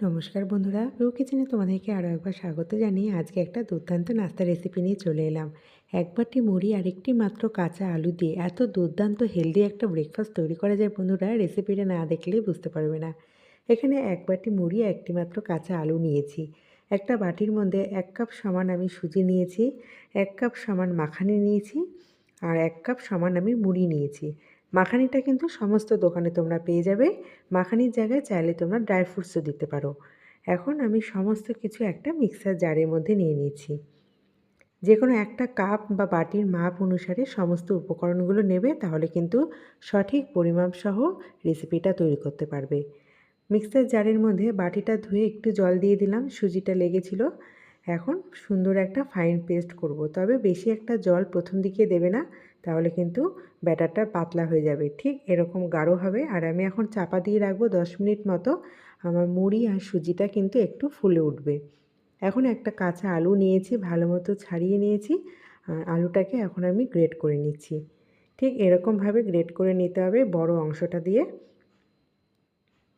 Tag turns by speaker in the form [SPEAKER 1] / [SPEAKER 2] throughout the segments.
[SPEAKER 1] নমস্কার বন্ধুরা রু কিচেনে তোমাদেরকে আরও একবার স্বাগত জানিয়ে আজকে একটা দুর্দান্ত নাস্তা রেসিপি নিয়ে চলে এলাম। এক বাটি মুড়ি আর একটি মাত্র কাঁচা আলু দিয়ে এত দুর্দান্ত হেলদি একটা ব্রেকফাস্ট তৈরি করা যায় বন্ধুরা রেসিপিটা না দেখলেই বুঝতে পারবে না। এখানে এক বাটি মুড়ি একটি মাত্র কাঁচা আলু নিয়েছি। একটা বাটির মধ্যে এক কাপ সমান আমি সুজি নিয়েছি, এক কাপ সমান মাখানি নিয়েছি আর এক কাপ সমান আমি মুড়ি নিয়েছি। মাখানিটা কিন্তু সমস্ত দোকানে তোমরা পেয়ে যাবে। মাখানির জায়গায় চাইলে তোমরা ড্রাই ফ্রুটসও দিতে পারো। এখন আমি সমস্ত কিছু একটা মিক্সার জারের মধ্যে নিয়ে নিয়েছি। যে কোনো একটা কাপ বা বাটির মাপ অনুসারে সমস্ত উপকরণগুলো নেবে, তাহলে কিন্তু সঠিক পরিমাপ সহ রেসিপিটা তৈরি করতে পারবে। মিক্সার জারের মধ্যে বাটিটা ধুয়ে একটু জল দিয়ে দিলাম, সুজিটা লেগেছিল। এখন সুন্দর একটা ফাইন পেস্ট করব। তবে বেশি একটা জল প্রথম দিকে দেবে না, তাহলে কিন্তু ব্যাটারটা পাতলা হয়ে যাবে। ঠিক এরকম গাঢ় হবে। আর আমি এখন চাপা দিয়ে রাখব দশ মিনিট মতো। আমার মুড়ি আর সুজিটা কিন্তু একটু ফুলে উঠবে। এখন একটা কাঁচা আলু নিয়েছি, ভালো মতো ছাড়িয়ে নিয়েছি। আর আলুটাকে এখন আমি গ্রেট করে নিচ্ছি। ঠিক এরকমভাবে গ্রেট করে নিতে হবে বড় অংশটা দিয়ে।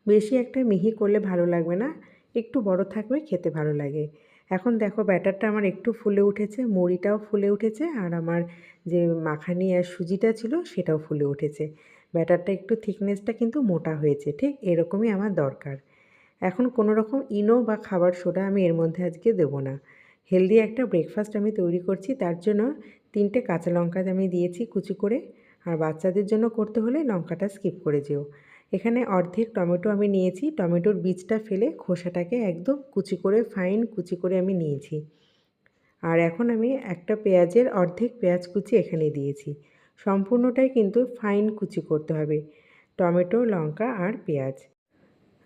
[SPEAKER 1] বেশি একটা মিহি করলে ভালো লাগবে না। একটু বড় থাকবে, খেতে ভালো লাগে। এখন দেখো ব্যাটারটা আমার একটু ফুলে উঠেছে, মুড়িটাও ফুলে উঠেছে আর আমার যে মাখানি আর সুজিটা ছিল সেটাও ফুলে উঠেছে। ব্যাটারটা একটু থিকনেসটা কিন্তু মোটা হয়েছে, ঠিক এরকমই আমার দরকার। এখন কোনো রকম ইনো বা খাবার সোডা আমি এর মধ্যে আজকে দেবো না। হেলদি একটা ব্রেকফাস্ট আমি তৈরি করছি, তার জন্য তিনটে কাঁচা লঙ্কা আমি দিয়েছি কুচি করে। আর বাচ্চাদের জন্য করতে হলে লঙ্কাটা স্কিপ করে যেও। এখানে অর্ধেক টমেটো আমি নিয়েছি। টমেটোর বীজটা ফেলে খোসাটাকে একদম কুচি করে, ফাইন কুচি করে আমি নিয়েছি। আর এখন আমি একটা পেঁয়াজের অর্ধেক পেঁয়াজ কুচি এখানে দিয়েছি। সম্পূর্ণটাই কিন্তু ফাইন কুচি করতে হবে। টমেটো, লঙ্কা আর পেঁয়াজ।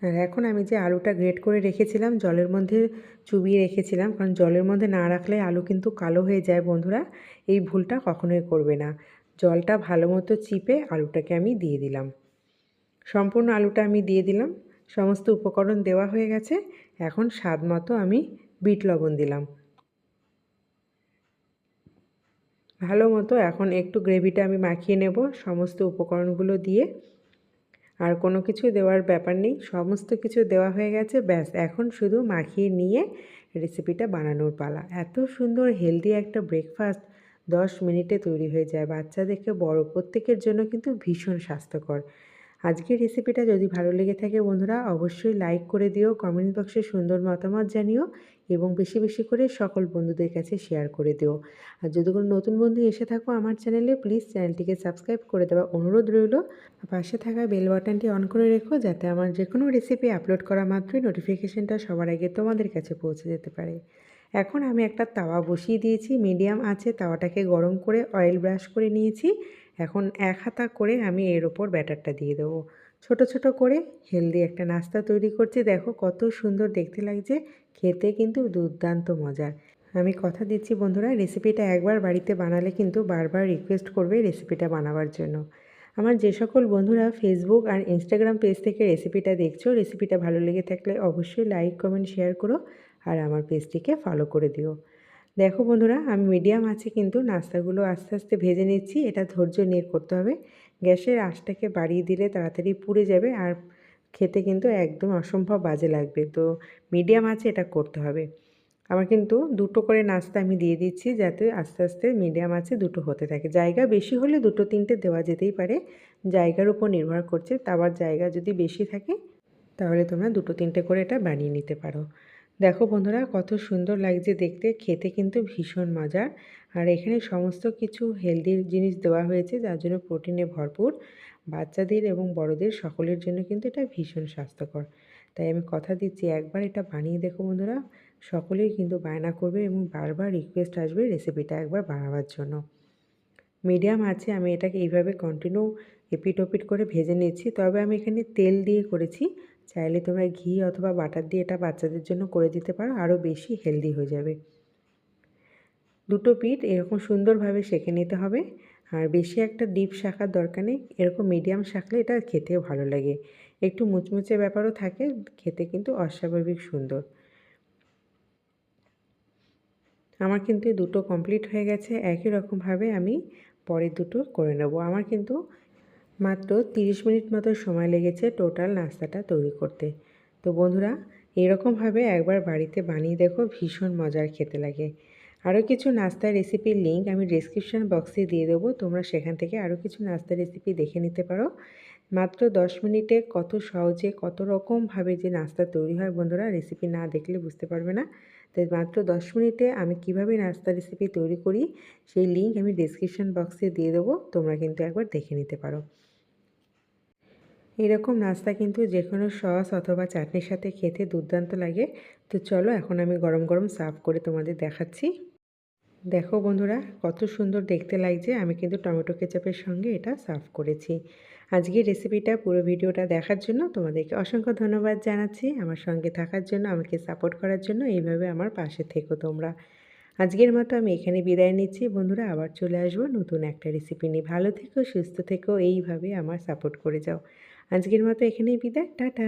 [SPEAKER 1] আর এখন আমি যে আলুটা গ্রেট করে রেখেছিলাম, জলের মধ্যে চুবিয়ে রেখেছিলাম, কারণ জলের মধ্যে না রাখলে আলু কিন্তু কালো হয়ে যায় বন্ধুরা, এই ভুলটা কখনোই করবে না। জলটা ভালো মতো চিপে আলুটাকে আমি দিয়ে দিলাম। সম্পূর্ণ আলুটা আমি দিয়ে দিলাম। সমস্ত উপকরণ দেওয়া হয়ে গেছে। এখন স্বাদ মতো আমি বিট লবণ দিলাম। ভালো মতো এখন একটু গ্রেভিটা আমি মাখিয়ে নেব সমস্ত উপকরণগুলো দিয়ে। আর কোনো কিছু দেওয়ার ব্যাপার নেই, সমস্ত কিছু দেওয়া হয়ে গেছে, ব্যাস। এখন শুধু মাখিয়ে নিয়ে রেসিপিটা বানানোর পালা। এত সুন্দর হেলদি একটা ব্রেকফাস্ট দশ মিনিটে তৈরি হয়ে যায়। বাচ্চাদেরকে বড়, প্রত্যেকের জন্য কিন্তু ভীষণ স্বাস্থ্যকর। আজকের রেসিপিটা যদি ভালো লেগে থাকে বন্ধুরা, অবশ্যই লাইক করে দিও কমেন্ট বক্সে সুন্দর মতামত জানিও এবং বেশি বেশি করে সকল বন্ধুদের কাছে শেয়ার করে দিও। আর যদি কোনো নতুন বন্ধু এসে থাকো আমার চ্যানেলে প্লিজ চ্যানেলটিকে সাবস্ক্রাইব করে দেওয়ার অনুরোধ রইল। পাশে থাকা বেল বাটনটি অন করে রেখো যাতে আমার যে কোনো রেসিপি আপলোড করা মাত্রই নোটিফিকেশানটা সবার আগে তোমাদের কাছে পৌঁছে যেতে পারে। এখন আমি একটা তাওয়া বসিয়ে দিয়েছি মিডিয়াম আছে, তাওয়াটাকে গরম করে অয়েল ব্রাশ করে নিয়েছি। এখন এক হাতা করে আমি এর ওপর ব্যাটারটা দিয়ে দেবো। ছোট ছোট করে হেলদি একটা নাস্তা তৈরি করছি। দেখো কত সুন্দর দেখতে লাগছে। খেতে কিন্তু দুর্দান্ত মজার। আমি কথা দিচ্ছি বন্ধুরা, রেসিপিটা একবার বাড়িতে বানালে কিন্তু বারবার রিকোয়েস্ট করবে রেসিপিটা বানাবার জন্য। আমার যে সকল বন্ধুরা ফেসবুক আর ইনস্টাগ্রাম পেজ থেকে রেসিপিটা দেখছ, রেসিপিটা ভালো লেগে থাকলে অবশ্যই লাইক কমেন্ট শেয়ার করো আর আমার পেজটিকে ফলো করে দিও। দেখো বন্ধুরা, আমি মিডিয়াম আছে কিন্তু নাস্তাগুলো আস্তে আস্তে ভেজে নিচ্ছি, এটা ধৈর্য নিয়ে করতে হবে। গ্যাসের আঁচটাকে বাড়িয়ে দিলে তাড়াতাড়ি পুড়ে যাবে আর খেতে কিন্তু একদম অসম্ভব বাজে লাগবে। তো মিডিয়াম আছে এটা করতে হবে। আমার কিন্তু দুটো করে নাস্তা আমি দিয়ে দিচ্ছি যাতে আস্তে আস্তে মিডিয়াম আছে দুটো হতে থাকে। জায়গা বেশি হলে দুটো তিনটে দেওয়া যেতেই পারে। জায়গার উপর নির্ভর করছে তারপর জায়গা যদি বেশি থাকে, তাহলে তোমরা দুটো তিনটে করে এটা বানিয়ে নিতে পারো। দেখো বন্ধুরা, কত সুন্দর লাগছে দেখতে। খেতে কিন্তু ভীষণ মজার। আর এখানে সমস্ত কিছু হেলদি জিনিস দেওয়া হয়েছে, যার জন্য প্রোটিনে ভরপুর। বাচ্চাদের এবং বড়দের সকলের জন্য কিন্তু এটা ভীষণ স্বাস্থ্যকর। তাই আমি কথা দিচ্ছি, একবার এটা বানিয়ে দেখো বন্ধুরা। সকলেই কিন্তু বায়না করবে এবং বারবার রিকোয়েস্ট আসবে রেসিপিটা একবার বানাবার জন্য। মিডিয়াম আছে, আমি এটাকে এইভাবে কন্টিনিউ এপিট ওপিট করে ভেজে নিচ্ছি। তবে আমি এখানে তেল দিয়ে করেছি। চাইলে তোমরা ঘি অথবা বাটার দিয়ে এটা বাচ্চাদের জন্য করে দিতে পারো, আরও বেশি হেলদি হয়ে যাবে। দুটো পিঠ এরকম সুন্দরভাবে সেঁকে নিতে হবে। আর বেশি একটা ডিপ শাখার দরকার নেই, এরকম মিডিয়াম শাকলে এটা খেতেও ভালো লাগে। একটু মুচমুচে ব্যাপারও থাকে, খেতে কিন্তু অস্বাভাবিক সুন্দর। আমার কিন্তু দুটো কমপ্লিট হয়ে গেছে, একই রকমভাবে আমি পরের দুটো করে নেব। আমার কিন্তু মাত্র 30 মিনিট মতো সময় লেগেছে টোটাল নাস্তাটা তৈরি করতে। তো বন্ধুরা, এরকমভাবে একবার বাড়িতে বানিয়ে দেখো, ভীষণ মজার খেতে লাগে। আরও কিছু নাস্তার রেসিপির লিঙ্ক আমি ডিসক্রিপশান বক্সে দিয়ে দেবো, তোমরা সেখান থেকে আরও কিছু নাস্তার রেসিপি দেখে নিতে পারো। মাত্র দশ মিনিটে কত সহজে, কত রকমভাবে যে নাস্তা তৈরি হয় বন্ধুরা, রেসিপি না দেখলে বুঝতে পারবে না। তাই মাত্র দশ মিনিটে আমি কীভাবে নাস্তা রেসিপি তৈরি করি, সেই লিঙ্ক আমি ডিসক্রিপশান বক্সে দিয়ে দেবো, তোমরা কিন্তু একবার দেখে নিতে পারো। এরকম নাস্তা কিন্তু যে কোনো সস অথবা চাটনির সাথে খেতে দুর্দান্ত লাগে। তো চলো এখন আমি গরম গরম সার্ভ করে তোমাদের দেখাচ্ছি। দেখো বন্ধুরা, কত সুন্দর দেখতে লাগছে। আমি কিন্তু টমেটো কেচাপের সঙ্গে এটা সার্ভ করেছি। আজকের রেসিপিটা, পুরো ভিডিওটা দেখার জন্য তোমাদেরকে অসংখ্য ধন্যবাদ জানাচ্ছি। আমার সঙ্গে থাকার জন্য, আমাকে সাপোর্ট করার জন্য এইভাবে আমার পাশে থেকো তোমরা। আজকের মতো আমি এখানে বিদায় নিচ্ছি। বন্ধুরা, আবার চলে আসব নতুন একটা রেসিপি নিয়ে। ভালো থেকো, সুস্থ থেকো, এইভাবে আমার সাপোর্ট করে যাও। আজকের মতো এখানেই বিদায় টাটা।